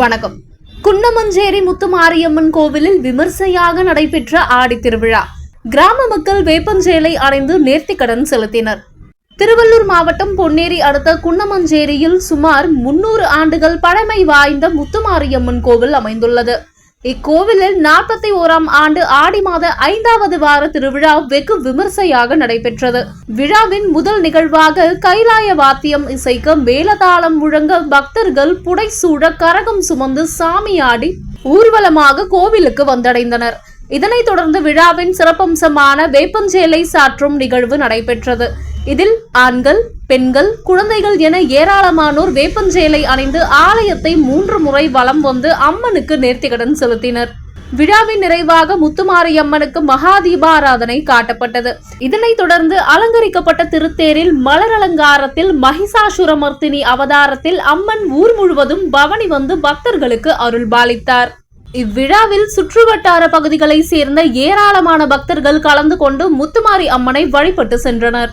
வணக்கம். குன்னமஞ்சேரி முத்துமாரியம்மன் கோவிலில் விமர்சையாக நடைபெற்ற ஆடி திருவிழா. கிராம மக்கள் வேப்பஞ்சேலை அடைந்து நேர்த்திக்கடன் செலுத்தினர். திருவள்ளூர் மாவட்டம் பொன்னேரி அடுத்த குன்னமஞ்சேரியில் சுமார் முன்னூறு ஆண்டுகள் பழமை வாய்ந்த முத்துமாரியம்மன் கோவில் அமைந்துள்ளது. இக்கோவிலில் நாற்பத்தி ஓராம் ஆண்டு ஆடி மாத ஐந்தாவது வார திருவிழா வெகு விமர்சையாக நடைபெற்றது. விழாவின் முதல் நிகழ்வாக கைலாய வாத்தியம் இசைக்க மேலதாளம் முழங்க பக்தர்கள் புடைசூழ கரகம் சுமந்து சாமியாடி ஊர்வலமாக கோவிலுக்கு வந்தடைந்தனர். இதனைத் தொடர்ந்து விழாவின் சிறப்பம்சமான வேப்பஞ்சேலை சாற்றும் நிகழ்வு நடைபெற்றது. இதில் ஆண்கள் பெண்கள் குழந்தைகள் என ஏராளமானோர் வேப்பஞ்சேலை அணிந்து ஆலயத்தை மூன்று முறை வலம் வந்து அம்மனுக்கு நேர்த்திக்கடன் செலுத்தினர். விழாவின் நிறைவாக முத்துமாரியம்மனுக்கு மகா தீபாராதனை காட்டப்பட்டது. இதனைத் தொடர்ந்து அலங்கரிக்கப்பட்ட திருத்தேரில் மலர் அலங்காரத்தில் மகிஷாசுரமர்த்தினி அவதாரத்தில் அம்மன் ஊர் முழுவதும் பவனி வந்து பக்தர்களுக்கு அருள்பாலித்தார் இவ்விழாவில் சுற்றுவட்டார பகுதிகளை சேர்ந்த ஏராளமான பக்தர்கள் கலந்து கொண்டு முத்துமாரி அம்மனை வழிபட்டு சென்றனர்.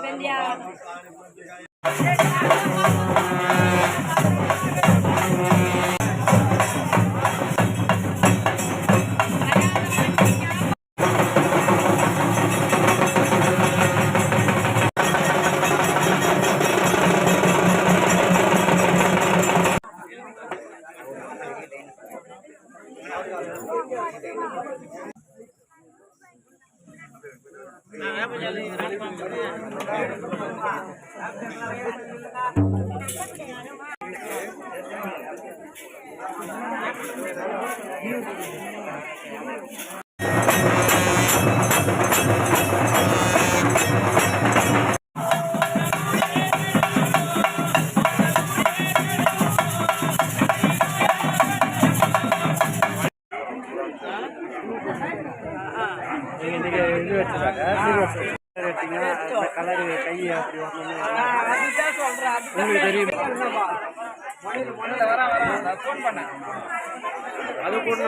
Pendiente. நீங்க அந்த கலரு கை அப்படி உங்களுக்கு தெரியும் அது கூட